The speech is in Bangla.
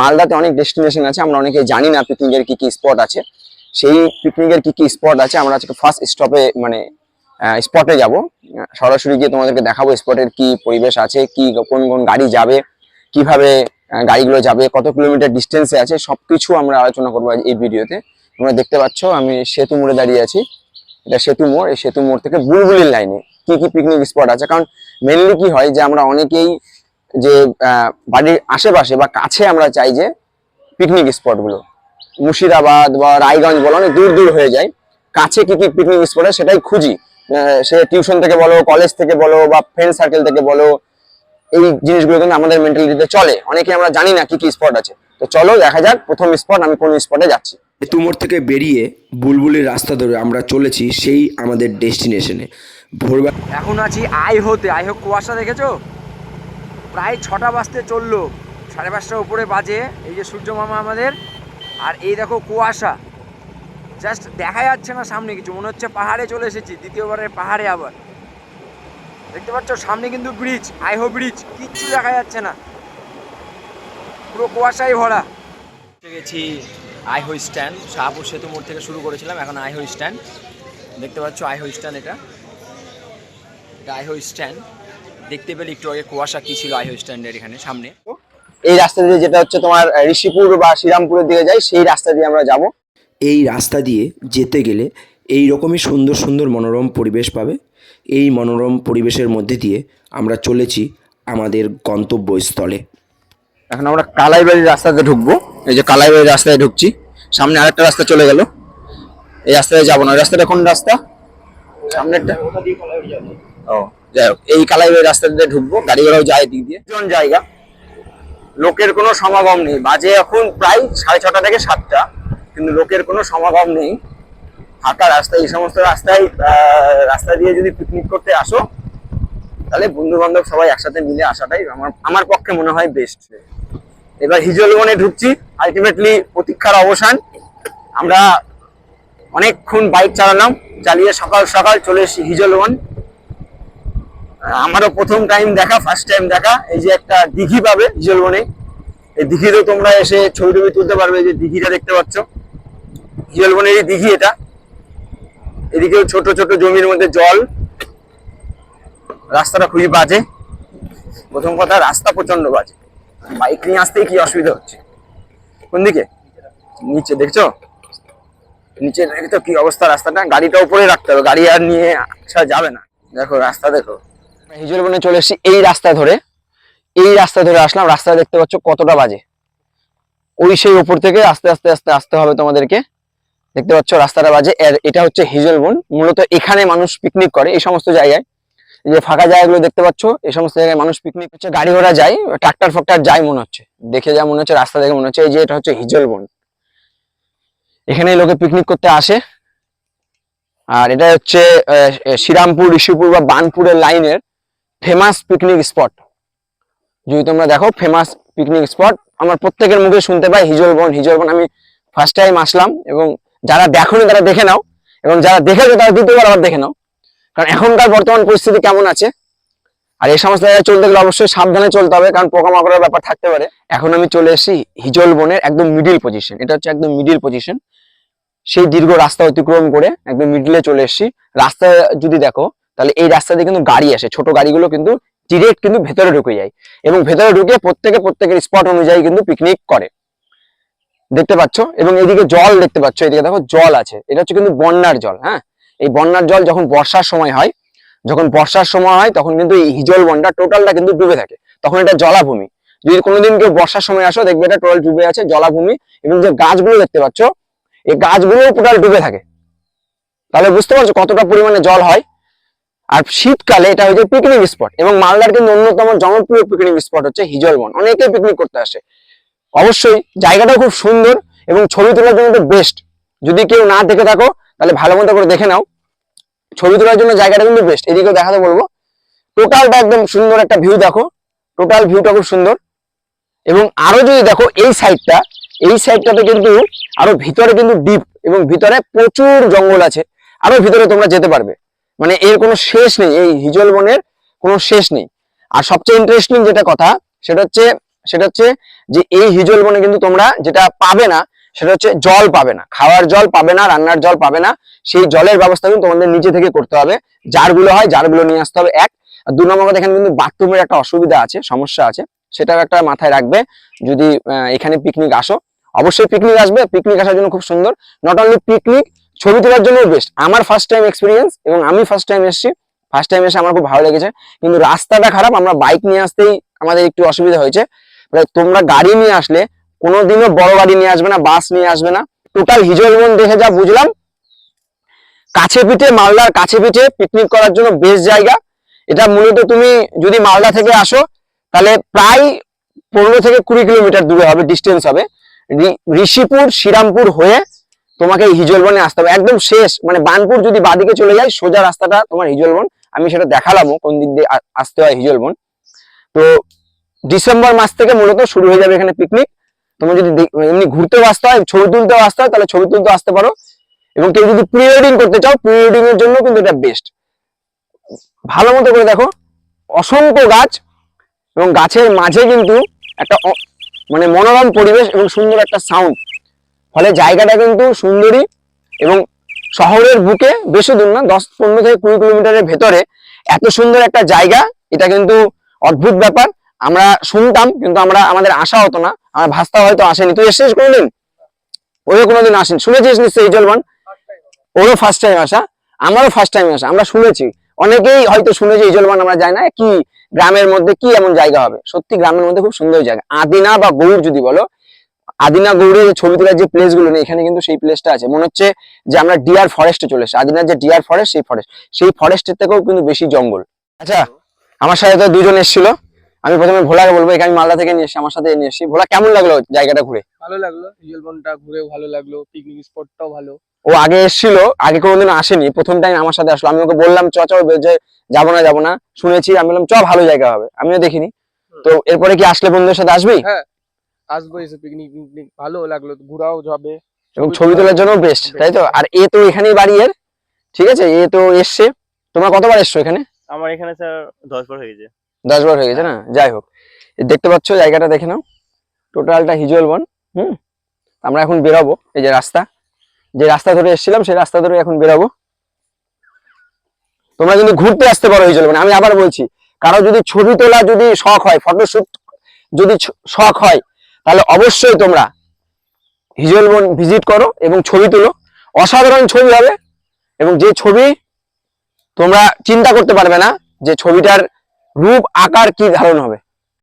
মালদাতে অনেক ডেস্টিনেশন আছে, আমরা অনেকে জানি না পিকনিকের কি কি স্পট আছে। সেই পিকনিকের কি কি স্পট আছে, আমরা আজকে ফার্স্ট স্টপে মানে স্পটে যাব। সরাসরি গিয়ে তোমাদেরকে দেখাবো স্পটের কি পরিবেশ আছে, কি কোন কোন গাড়ি যাবে, কীভাবে গাড়িগুলো যাবে, কত কিলোমিটার ডিস্টেন্সে আছে সব কিছু আমরা আলোচনা করব এই ভিডিওতে। তোমরা দেখতে পাচ্ছ, আমি সেতু মোড়ে দাঁড়িয়ে আছি। এটা সেতু মোড়, এই সেতু মোড় থেকে বুলবুলির লাইনে কি কি পিকনিক স্পট আছে? কারণ মেনলি কি হয় যে আমরা অনেকেই যে আহ, বাড়ির আশেপাশে বা কাছে আমরা চাই যে পিকনিক স্পটগুলো মুর্শিদাবাদ বা রায়গঞ্জ বলো অনেক দূর দূর হয়ে যায়। কাছে কি কি পিকনিক স্পট সেটাই খুঁজি। সে টিউশন থেকে বলো কলেজ থেকে বলো বা ফ্রেন্ড সার্কেল থেকে বলো এই জিনিসগুলো কিন্তু আমাদের মেন্টালিটিতে চলে। অনেকে আমরা জানি না কি কি স্পট আছে। তো চলো দেখা যাক প্রথম স্পট আমি কোন স্পটে যাচ্ছি। তুমোর থেকে বেরিয়ে বুলবুলির রাস্তা ধরে আমরা চলেছি সেই আমাদের ডেস্টিনেশনে ভোরবেলা এখন আছি আই হতে আই হোক কুয়াশা দেখেছ? প্রায় ছটা বাজতে চলল। সাড়ে পাঁচটার উপরে বাজে, এই যে সূর্য মামা আমাদের। আর এই দেখো কুয়াশা। জাস্ট দেখা যাচ্ছে না সামনে কিছু, মনে হচ্ছে পাহাড়ে চলে এসেছি, দ্বিতীয়বারের পাহাড়ে আবার। দেখতে পাচ্ছ, সামনে কিন্তু ব্রিজ আইহো ব্রিজ কিচ্ছু দেখা যাচ্ছে না। পুরো কুয়াশাই ভরা। গেছি আইহো স্ট্যান্ড শাহপুর সেতু মোড় থেকে শুরু করেছিলাম, এখন আইহো স্ট্যান্ড দেখতে পাচ্ছ আইহো স্ট্যান্ড এটা। এটা আইহো স্ট্যান্ড দেখতে পেলে একটু আগে কুয়াশা কি ছিল আইহো স্ট্যান্ডের এখানে সামনে? এই রাস্তা দিয়ে যেটা হচ্ছে তোমার ঋষিপুর বা শ্রীরামপুরের দিকে যাই সেই রাস্তা দিয়ে আমরা যাব। এই রাস্তা দিয়ে যেতে গেলে এই রকমই সুন্দর সুন্দর মনোরম পরিবেশ পাবে। এই মনোরম পরিবেশের মধ্যে দিয়ে আমরা চলেছি আমাদের গন্তব্যস্থলে। এখন আমরা কালাইবাড়ির রাস্তাতে ঢুকবো। এই যে কালাইবাড়ির রাস্তায় ঢুকছি। সামনে আরেকটা রাস্তা চলে গেল। এই রাস্তায় যাব না। রাস্তাটা কোন রাস্তা? সামনেরটা? ও। যাই হোক, এই কালাইবাড়ির রাস্তা দিয়ে ঢুকবো গাড়ি ঘোড়াও যায় এদিক দিয়ে। জন জায়গা। লোকের কোনো সমাগম নেই। বাজে এখন প্রায় সাড়ে ছটা থেকে সাতটা, কিন্তু লোকের কোনো সমাগম নেই। ফাঁকা রাস্তা, এই সমস্ত রাস্তায় রাস্তা দিয়ে যদি পিকনিক করতে আসো, তাহলে বন্ধু বান্ধব সবাই একসাথে মিলে আসাটাই আমার আমার পক্ষে মনে হয় বেস্ট এবার হিজল হিজলবনে ঢুকছি। আলটিমেটলি প্রতীক্ষার অবসান। আমরা অনেকক্ষণ বাইক চালালাম, চালিয়ে সকাল সকাল চলে এসেছি হিজলবন আমারও প্রথম টাইম দেখা ফার্স্ট টাইম দেখা। এই যে একটা দিঘি পাবে হিজলবনে এই দিঘিতেও তোমরা এসে ছবি টবি তুলতে পারবে, এই যে দিঘিটা দেখতে পাচ্ছ। হিজলবনেরই দিঘি এটা। এদিকেও ছোট ছোট জমির মধ্যে জল। রাস্তাটা খুবই বাজে। প্রথম কথা, রাস্তা প্রচণ্ড বাজে। বাইক নিয়ে আসতেই কি অসুবিধা হচ্ছে? কোন দিকে? নিচে, দেখছ? নিচে, দেখছ কি অবস্থা রাস্তাটা? গাড়িটা উপরে রাখতে হবে। গাড়ি আর নিয়ে আসা যাবে না। দেখো, রাস্তা দেখো। হিজলবনে চলে এসেছি এই রাস্তা ধরে। এই রাস্তা ধরে আসলাম রাস্তা দেখতে পাচ্ছ কতটা বাজে। ওই সেই উপর থেকে আস্তে আস্তে আস্তে, আসতে হবে তোমাদেরকে। দেখতে পাচ্ছ রাস্তাটা বাজে। এটা হচ্ছে হিজলবন মূলত এখানে মানুষ পিকনিক করে এই সমস্ত জায়গায়। যে ফাঁকা জায়গাগুলো দেখতে পাচ্ছ, এই সমস্ত জায়গায় মানুষ পিকনিক হচ্ছে গাড়ি ঘোড়া যায়, ট্রাক্টর ফাক্টার যায় মনে হচ্ছে। দেখে যা মনে হচ্ছে, রাস্তা দেখে মনে হচ্ছে। এই যে এটা হচ্ছে হিজলবন এখানে লোকে পিকনিক করতে আসে। আর এটা হচ্ছে শ্রীরামপুর, ঋষিপুর বা বানপুরের লাইনের ফেমাস পিকনিক স্পট যদি তোমরা দেখো ফেমাস পিকনিক স্পট আমার প্রত্যেকের মুখে শুনতে পাই হিজলবন হিজলবন আমি ফার্স্ট টাইম আসলাম এবং যারা দেখোনি তারা দেখে নাও এবং যারা দেখেছ তারা দ্বিতীয়বার আবার দেখে নাও। কারণ এখনকার বর্তমান পরিস্থিতি কেমন আছে? আর এই সমস্ত জায়গায় চলতে গেলে অবশ্যই সাবধানে চলতে হবে, কারণ পোকামাকড়ের ব্যাপার থাকতে পারে। এখন আমি চলে এসেছি হিজল বনের একদম মিডিল পজিশন এটা হচ্ছে একদম মিডিল পজিশন সেই দীর্ঘ রাস্তা অতিক্রম করে একদম মিডিলে চলে এসেছি। রাস্তা যদি দেখো তাহলে এই রাস্তা দিয়ে কিন্তু গাড়ি আসে। ছোট গাড়িগুলো কিন্তু ডিরেক্ট কিন্তু ভেতরে ঢুকে যায় এবং ভেতরে ঢুকে প্রত্যেকে প্রত্যেকের স্পট অনুযায়ী কিন্তু পিকনিক করে। দেখতে পাচ্ছ? এবং এদিকে জল দেখতে পাচ্ছ। এদিকে দেখো জল আছে। এটা হচ্ছে কিন্তু বন্যার জল হ্যাঁ? এই বন্যার জল যখন বর্ষার সময় হয়, যখন বর্ষার সময় হয়, তখন কিন্তু এই হিজল বনটা টোটালটা কিন্তু ডুবে থাকে। তখন এটা জলাভূমি। যদি কোনোদিন কেউ বর্ষার সময় আসো, দেখবে এটা টোটাল ডুবে আছে, জলাভূমি। এবং যে গাছগুলো দেখতে পাচ্ছ, এই গাছগুলো টোটাল ডুবে থাকে। তাহলে বুঝতে পারছ কতটা পরিমাণে জল হয়? আর শীতকালে এটা হচ্ছে পিকনিক স্পট এবং মালদার কিন্তু অন্যতম জনপ্রিয় পিকনিক স্পট হচ্ছে হিজলবন অনেকে পিকনিক করতে আসে। অবশ্যই জায়গাটাও খুব সুন্দর এবং ছবি তোলার জন্য তো বেস্ট যদি কেউ না দেখে থাকো, তাহলে ভালো মতো করে দেখে নাও। ছবি তোলার জন্য জায়গাটা কিন্তু বেস্ট এদিকেও দেখাতে বলব। টোটালটা একদম সুন্দর একটা ভিউ দেখো। টোটাল ভিউটা খুব সুন্দর। এবং আরও যদি দেখো, এই সাইডটা এই সাইডটাতে কিন্তু আরও ভিতরে কিন্তু ডিপ এবং ভিতরে প্রচুর জঙ্গল আছে। আরও ভিতরে তোমরা যেতে পারবে। মানে এর কোনো শেষ নেই, এই হিজল বনের কোনো শেষ নেই। আর সবচেয়ে ইন্টারেস্টিং যেটা কথা, সেটা হচ্ছে সেটা হচ্ছে যে এই হিজল বনে কিন্তু তোমরা যেটা পাবে না, সেটা হচ্ছে জল পাবে না, খাওয়ার জল পাবে না, রান্নার জল পাবে না, সেই জলের ব্যবস্থা কিন্তু তোমাদের নিচে থেকে করতে হবে। জারগুলো হয় জারগুলো নিয়ে আসতে হবে, এক। আর দু নম্বর কথা, এখানে কিন্তু বাথরুমের একটা অসুবিধা আছে, সমস্যা আছে, সেটাও একটা মাথায় রাখবে। যদি এখানে পিকনিক আসো, অবশ্যই পিকনিক আসবে। পিকনিক আসার জন্য খুব সুন্দর। নট অনলি পিকনিক ছবি তোলার জন্য বেস্ট আমার ফার্স্ট টাইম এক্সপিরিয়েন্স এবং আমি ফার্স্ট টাইম এসেছি। ফার্স্ট টাইম এসে আমার খুব ভালো লেগেছে। কিন্তু রাস্তাটা খারাপ, আমরা বাইক নিয়ে আসতেই আমাদের একটু অসুবিধা হয়েছে। মানে তোমরা গাড়ি নিয়ে আসলে কোনোদিনও বড় গাড়ি নিয়ে আসবে না বাস নিয়ে আসবে না। টোটাল হিজলবন দেখে যা বুঝলাম, কাছে পিঠে মালদার কাছে পিঠে পিকনিক করার জন্য বেস্ট জায়গা। এটা মূলত তুমি যদি মালদা থেকে আসো, তাহলে প্রায় পনেরো থেকে কুড়ি কিলোমিটার দূরে হবে ডিস্টেন্স হবে। ঋষিপুর, শ্রীরামপুর হয়ে তোমাকে হিজলবনে আসতে হবে। একদম শেষ মানে বানপুর যদি বাদিকে চলে যায়, সোজা রাস্তাটা তোমার হিজলবন আমি সেটা দেখালামও কোন দিক দিয়ে আসতে হয় হিজলবন তো ডিসেম্বর মাস থেকে মূলত শুরু হয়ে যাবে এখানে পিকনিক তোমার যদি এমনি ঘুরতেও আসতে হয়, ছবি তুলতেও আসতে হয়, তাহলে ছবি তুলতেও আসতে পারো। এবং কেউ যদি প্রি ওয়েডিং করতে চাও প্রি ওয়েডিং এর জন্য কিন্তু এটা বেস্ট ভালো মতো করে দেখো, অসংখ্য গাছ এবং গাছের মাঝে কিন্তু একটা মানে মনোরম পরিবেশ এবং সুন্দর একটা সাউন্ড ফলে জায়গাটা কিন্তু সুন্দরী এবং শহরের বুকে বেশি দূর না, দশ, পনেরো থেকে কুড়ি কিলোমিটারের ভেতরে এত সুন্দর একটা জায়গা। এটা কিন্তু অদ্ভুত ব্যাপার। আমরা শুনতাম, কিন্তু আমরা, আমাদের আশা হতো না। আমার ভাস্তা হয়তো আসেনি। তুই এসেছিস কোনোদিন? ওরও কোনোদিন আসেনি। শুনেছিস নিশ্চয়ই জলমান ওরও ফার্স্ট টাইম আসা। আমারও ফার্স্ট টাইম আসা। আমরা শুনেছি। অনেকেই হয়তো শুনেছি ইজলমান আমরা যাই না। কি গ্রামের মধ্যে কি এমন জায়গা হবে? সত্যি গ্রামের মধ্যে খুব সুন্দর জায়গা। আদিনা বা গৌড় যদি বলো আদিনা গৌড়ে যে ছবি তোলার যে প্লেসগুলো নেই এখানে কিন্তু সেই প্লেসটা আছে। মনে হচ্ছে যে আমরা ডিয়ার ফরেস্টে চলে এসেছি। আদিনার যে ডিয়ার ফরেস্ট সেই ফরেস্ট সেই ফরেস্টের থেকেও কিন্তু বেশি জঙ্গল। আচ্ছা আমার সাথে তো দুজন এসেছিল। আমি প্রথমে ভোলাকে বলব এখানে মালদা থেকে নিয়ে এসেছি আমার সাথে নিয়ে এসেছি। ভোলা কেমন লাগল জায়গাটা ঘুরে? ভালো লাগল। হিজলবনটা ঘুরেও ভালো লাগল। পিকনিক স্পটটাও ভালো। ও আগে এসেছিল আগে কোনোদিন আসেনি। প্রথম টাইম আমার সাথে আসলো। আমি ওকে বললাম চ চ যে যাব না যাব না। শুনেছি আমি বললাম চ ভালো জায়গা হবে। আমিও দেখিনি। তো এরপরে কি আসলে বন্ধুদের সাথে আসবি? আসব এসে পিকনিক পিকনিক ভালো লাগল ঘোরাও যাবে এবং ছবি তোলার জন্য বেস্ট তাই তো? আর এ তো এখানেই বাড়ি এর ঠিক আছে? এ তো এসছে। তোমরা কতবার এসছো এখানে? আমার এখানে স্যার দশ বার হয়ে গেছে। দশ বার হয়ে গেছে না? যাই হোক দেখতে পাচ্ছ জায়গাটা দেখে নাও। টোটালটা হিজল বন হুম? আমরা এখন বেরোবো এই যে রাস্তা। যে রাস্তা ধরে এসেছিলাম সেই রাস্তা ধরে এখন বেরোবো। তোমরা কিন্তু ঘুরতে আসতে পারো হিজল বন। আমি আবার বলছি কারও যদি ছবি তোলা যদি শখ হয় ফটোশুট যদি শখ হয় তাহলে অবশ্যই তোমরা হিজল বন ভিজিট করো এবং ছবি তুলো। অসাধারণ ছবি হবে এবং যে ছবি তোমরা চিন্তা করতে পারবে না যে ছবিটার রূপ, আকার কি ধারণ হবে।